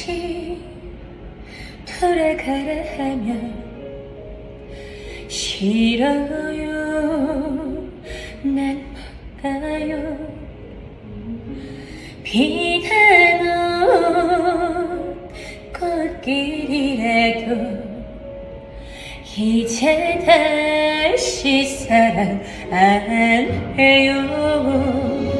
다시 돌아가라 하면 싫어요. 난 못 가요. 비나는 꽃길이라도 이제 다시 사랑 안 해요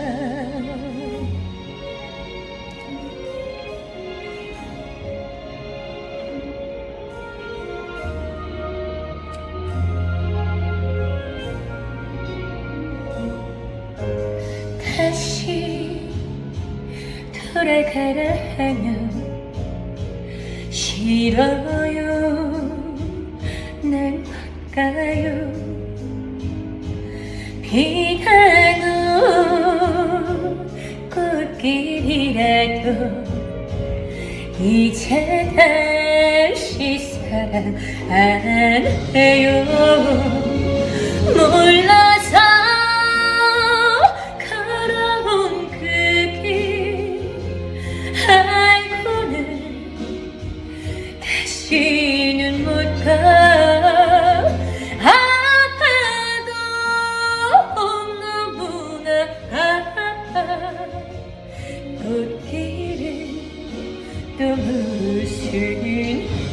다시 돌아가라 하면 싫어요. 난못 가요. 비가는 꽃길이라도 이제 다시 사랑 안 해요 다시는 못 가 아파도 너무나 아파 꽃길은 또 무슨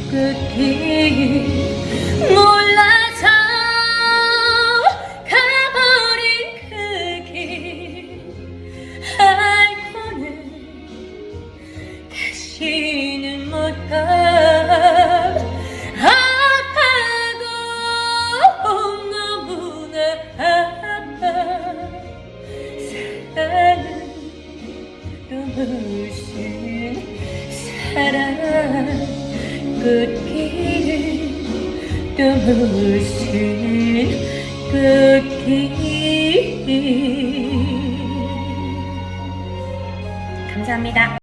꽃길 몰라서 가버린 그 길 알고는 다시는 못 가 또 무슨 사랑 또 무슨 꽃길 감사합니다.